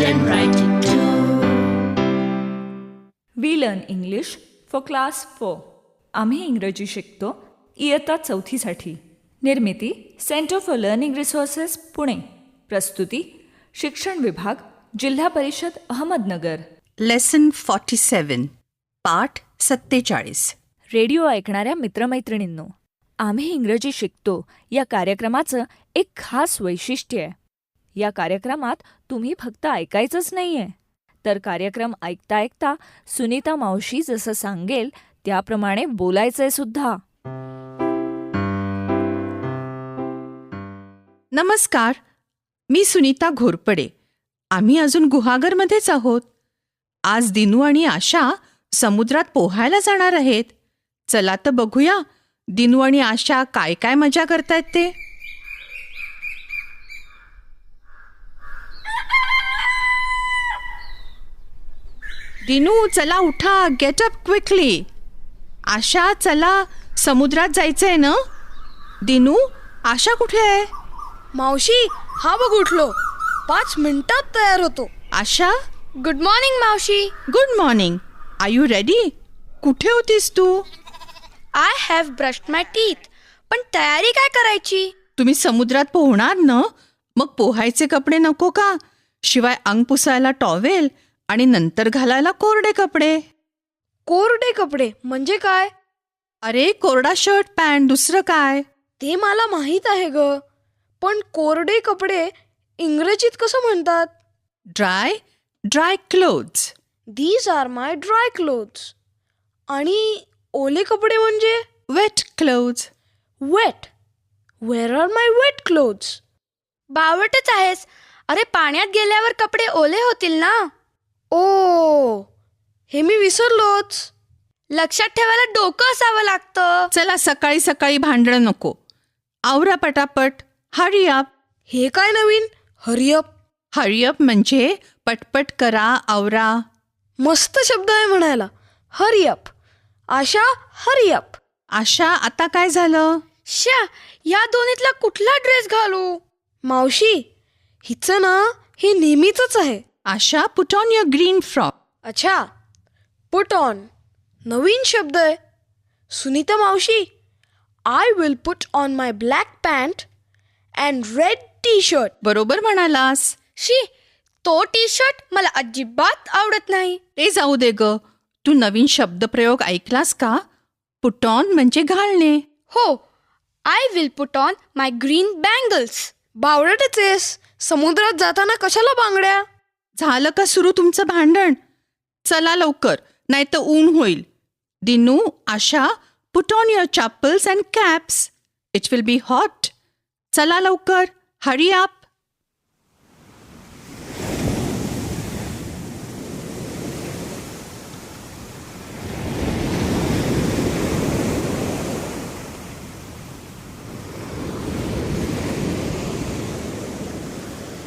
and write it too. We learn English for class four आम्ही इंग्रजी शिकतो इयत्ता चौथीसाठी. निर्मिती centre for learning resources Pune. प्रस्तुती शिक्षण विभाग जिल्हा परिषद अहमदनगर. लेसन फॉर्टी सेवन पाठ सत्तेचाळीस. रेडिओ ऐकणाऱ्या मित्रमैत्रिणींनो आम्ही इंग्रजी शिकतो या कार्यक्रमाचं एक खास वैशिष्ट्य आहे. या कार्यक्रमात तुम्ही फक्त ऐकायचंच नाही आहे तर कार्यक्रम ऐकता ऐकता सुनीता मावशी जसं सांगेल त्याप्रमाणे बोलायचंय सुद्धा. नमस्कार. मी सुनीता घोरपडे. आम्ही अजून गुहागरमध्येच आहोत. आज दिनू आणि आशा समुद्रात पोहायला जाणार आहेत. चला तर बघूया दिनू आणि आशा काय काय मजा करतायत ते. दिनू चला उठा गेट अप क्विकली आशा चला समुद्रात जायचंय ना? दिनू आशा कुठे आहे? मावशी हा बघ उठलो. पाच मिनिटात तयार होतो. आशा? गुड मॉर्निंग मावशी. Good morning are you ready कुठे होतीस तू? I have brushed my teeth पण तयारी काय करायची? तुम्ही समुद्रात पोहणार ना? मग पोहायचे कपडे नको का? शिवाय अंग पुसायला टॉवेल आणि नंतर घालायला कोरडे कपडे. कोरडे कपडे? म्हणजे काय? अरे कोरडा शर्ट पॅन्ट दुसरं काय? ते मला माहीत आहे ग. पण कोरडे कपडे इंग्रजीत कसं म्हणतात? Dry dry clothes. These are my dry clothes आणि ओले कपडे म्हणजे? Wet clothes wet where are my wet clothes बावटच आहेस. अरे पाण्यात गेल्यावर कपडे ओले होतील ना? ओ हे मी विसरलोच. लक्षात ठेवायला डोकं असावं लागतं. चला सकाळी सकाळी भांडणं नको. आवरा पटापट. Hurry up. हे काय नवीन? हरिअप हरी अप म्हणजे पटपट करा आवरा. मस्त शब्द आहे म्हणायला. हरिअप आशा हरिअप आशा आता काय झालं? श्या या दोन्हीतला कुठला ड्रेस घालू? मावशी हिचं ना हे नेहमीच आहे. Asha put on your green frock अच्छा पुट ऑन नवीन शब्द आहे. सुनीता मावशी I will put on my black pant and red T shirt बरोबर म्हणालास. शी तो टी शर्ट मला अजिबात आवडत नाही. ते जाऊ दे ग. तू नवीन शब्दप्रयोग ऐकलास का? पुट ऑन म्हणजे घालणे. हो I will put on my green bangles बावडटच आहेस. समुद्रात जाताना कशाला बांगड्या? झालं का सुरू तुमचं भांडण? चला लवकर नाही तर ऊन होईल. Dinu Asha put on your chappals and caps it will be hot चला लवकर हरी आप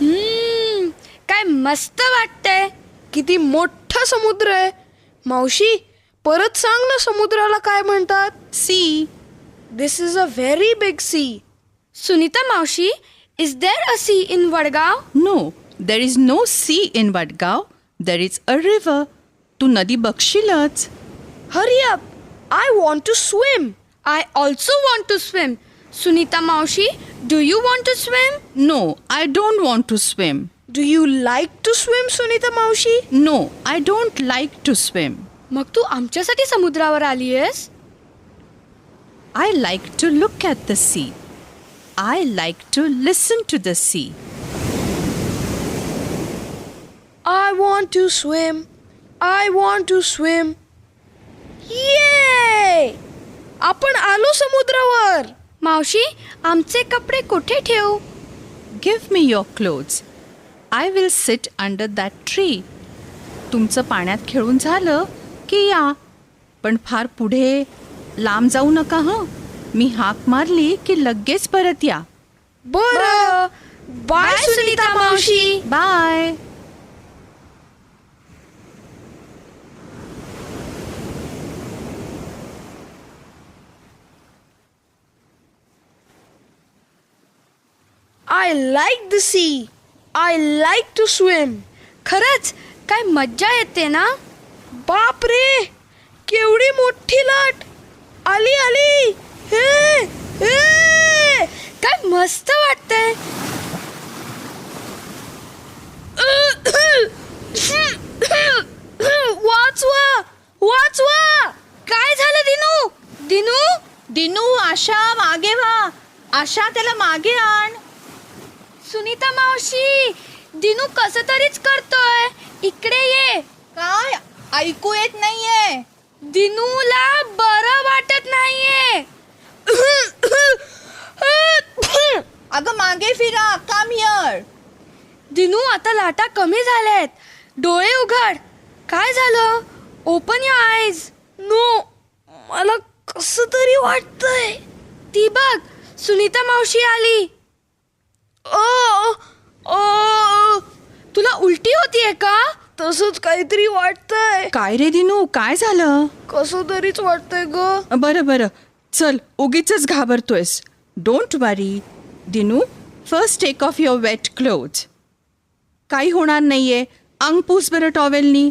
हम्म, काय मस्त वाटतंय. किती मोठा समुद्र आहे. मावशी परत सांग ना समुद्राला काय म्हणतात. Sea. This is a very big sea Sunita मावशी is there a sea in Vadgaon? No there is no sea in Vadgaon. There is a river तू नदी बघशीलच. Hurry up I want to swim I also want to swim Sunita मावशी do you want to swim no I don't want to swim do you like to swim Sunita मावशी no I don't like to swim मग तू आमच्यासाठी समुद्रावर आली आहेस? I like to look at the sea. I like to listen to the sea. I want to swim I want to swim ये आपण आलो समुद्रावर. मावशी आमचे कपडे कुठे ठेवू? Give me your clothes. I will sit under that tree. तुमचं पाण्यात खेळून झालं की या. पण फार पुढे लांब जाऊ नका हं. मी हाक मारली की लगेच परत या. बर. बाय सुनीता मावशी. Bye I like the sea. I like to swim खरंच काय मज्जा येते ना? बाप रे केवढी मोठी लाट! आली आली! हे हे! काय मस्त वाटतंय! वाचवा वाचवा! काय झालं दिनू? दिनू? दिनू आशा मागे व्हा. आशा त्याला मागे आण. सुनीता मावशी दिनू कसं तरीच करतोय? इकडे ये. काय? ऐकू येत नाहीये. दिनूला बरं वाटत नाहीये. अगं मागे फिरा. काम हिअर दिनू आता लाटा कमी झाल्यात. डोळे उघड. काय झालं? ओपन युअर आईज नो मला कसं तरी वाटतंय. ती बघ सुनीता मावशी आली. ओ ओ तुला उलटी होतीये का? तसंच काहीतरी वाटतंय. काय रे दिनू काय झालं? कसं तरीच वाटतंय ग. बरं बरं. चल उगीच घाबरतोयस. Don't worry Dinu first take off your wet cloth काही होणार नाहीये. अंग पूस बरं टॉवेलनी.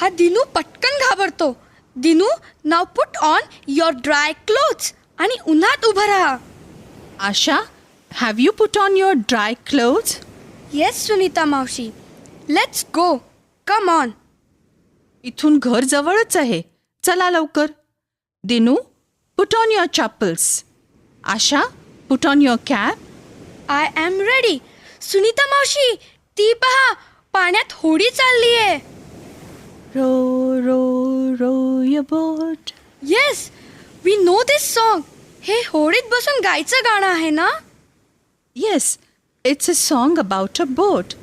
हा दिनू पटकन घाबरतो. दिनू नाव put on your dry clothes आणि उन्हात उभं राहा. Asha have you put on your dry cloth yes Sunita मावशी लेट्स गो कम ऑन इथून घर जवळच आहे. चला लवकर. Dinu put on your chappals Asha put on your cap I am ready Sunita मावशी ती पहा पाण्यात होडी चाललीये. Row row row your boat. Yes we know this song हे होडीत बसून गायचं गाणं आहे ना? Yes it's a song about a boat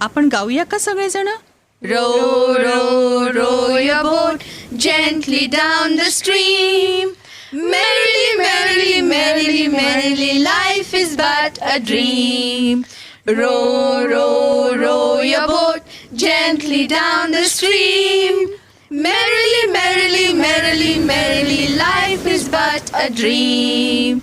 आपण गाऊया का सगळेजण row row row your boat gently down the stream. Merrily, merrily, merrily, merrily, life is but a dream. Row, row, row your boat gently down the stream. Merrily, merrily, merrily, merrily, life is but a dream.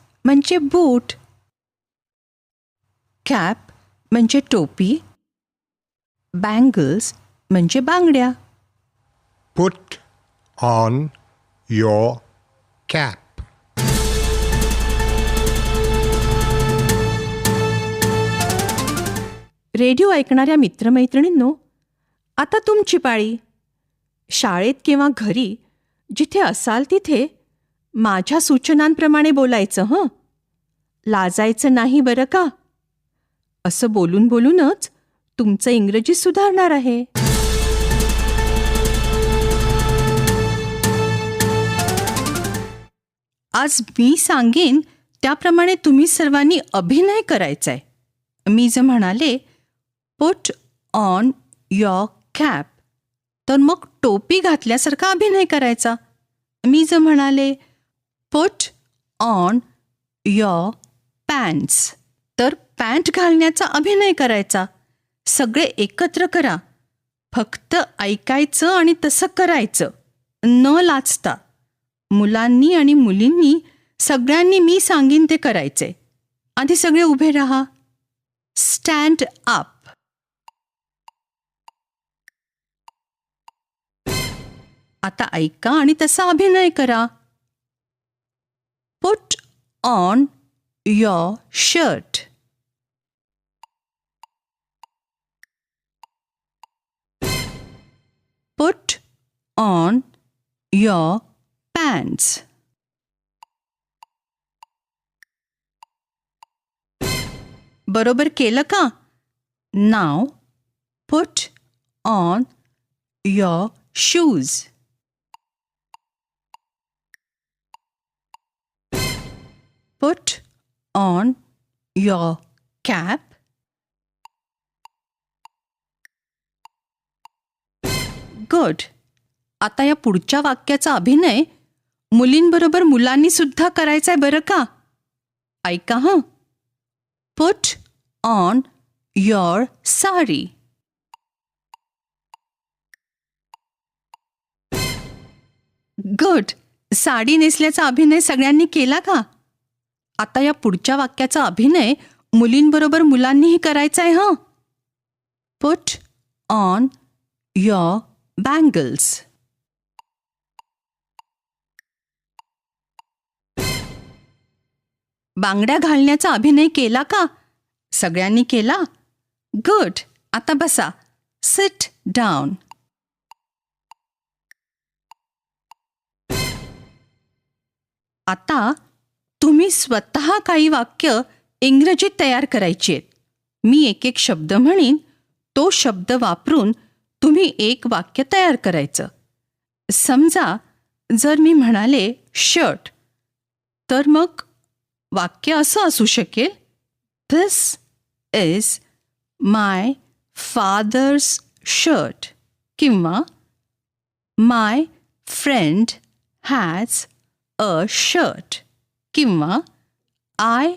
म्हणजे बूट. Cap म्हणजे टोपी. Bangles म्हणजे बांगड्या. Put on your cap. Radio ऐकणाऱ्या मित्रमैत्रिणींनो आता तुमची पाळी. शाळेत किंवा घरी जिथे असाल तिथे माझ्या सूचनांप्रमाणे बोलायचं हं? लाजायचं नाही बरं का? असं बोलून बोलूनच तुमचं इंग्रजी सुधारणार आहे. आज मी सांगेन त्याप्रमाणे तुम्ही सर्वांनी अभिनय करायचा आहे मी जे म्हणाले पुट ऑन युअर कॅप तर मग टोपी घातल्यासारखा अभिनय करायचा. मी जे म्हणाले पुट ऑन युअर पॅन्ट्स तर पॅन्ट घालण्याचा अभिनय करायचा. सगळे एकत्र करा. फक्त ऐकायचं आणि तसं करायचं. न लाचता मुलांनी आणि मुलींनी सगळ्यांनी मी सांगीन ते करायचे. आधी सगळे उभे राहा. स्टँड अप आता ऐका आणि तसा अभिनय करा. Put on your shirt put on your pants. बरोबर केलं का नाव put on your shoes Put on your cap. Good आता या पुढच्या वाक्याचा अभिनय मुलींबरोबर मुलांनी सुद्धा करायचा आहे बरं का? ऐका हां. Put on your sari good sari नेसल्याचा अभिनय सगळ्यांनी केला का? आता या पुढच्या वाक्याचा अभिनय मुलींबरोबर मुलांनीही करायचा आहे हं. पुट ऑन युअर बँगल्स बांगड्या घालण्याचा अभिनय केला का? सगळ्यांनी केला? गुड आता बसा. सिट डाऊन आता तुम्ही स्वतः काही वाक्य इंग्रजीत तयार करायची आहेत. मी एक एक शब्द म्हणेन तो शब्द वापरून तुम्ही एक वाक्य तयार करायचं. समजा जर मी म्हणाले शर्ट तर मग वाक्य असं असू शकेल this is my father's shirt किंवा my friend has a shirt किंवा आय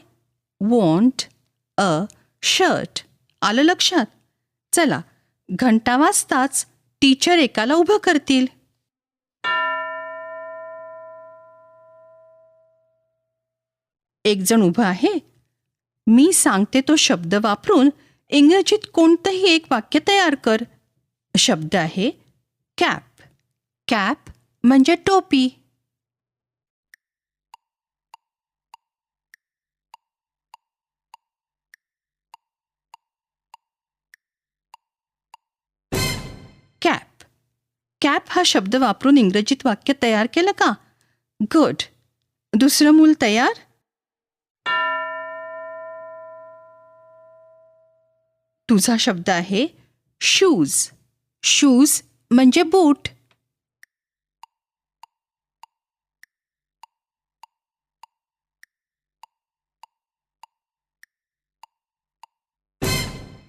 वॉन्ट अ शर्ट आलं लक्षात? चला घंटा वाजताच टीचर एकाला उभं करतील. एक जण उभं आहे. मी सांगते तो शब्द वापरून इंग्रजीत कोणतंही एक वाक्य तयार कर. शब्द आहे कॅप कॅप म्हणजे टोपी. कॅप हा शब्द वापरून इंग्रजीत वाक्य तयार केलं का? गुड दुसरं मूल तयार? तुझा शब्द आहे शूज शूज म्हणजे बूट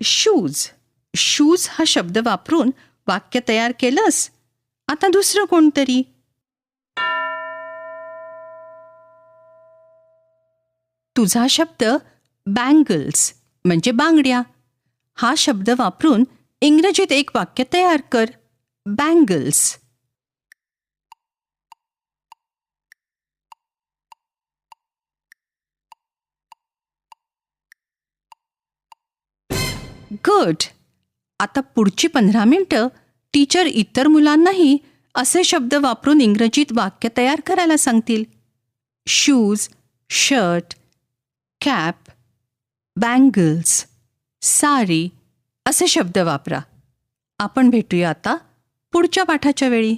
शूज शूज हा शब्द वापरून वाक्य तयार केलंस? आता दुसरं कोणतरी? तुझा शब्द बँगल्स म्हणजे बांगड्या. हा शब्द वापरून इंग्रजीत एक वाक्य तयार कर. बँगल्स गुड आता पुढची पंधरा मिनटं टीचर इतर मुलांनाही असे शब्द वापरून इंग्रजीत वाक्य तयार करायला सांगतील. Shoes shirt cap bangles sari असे शब्द वापरा. आपण भेटूया आता पुढच्या पाठाच्या वेळी.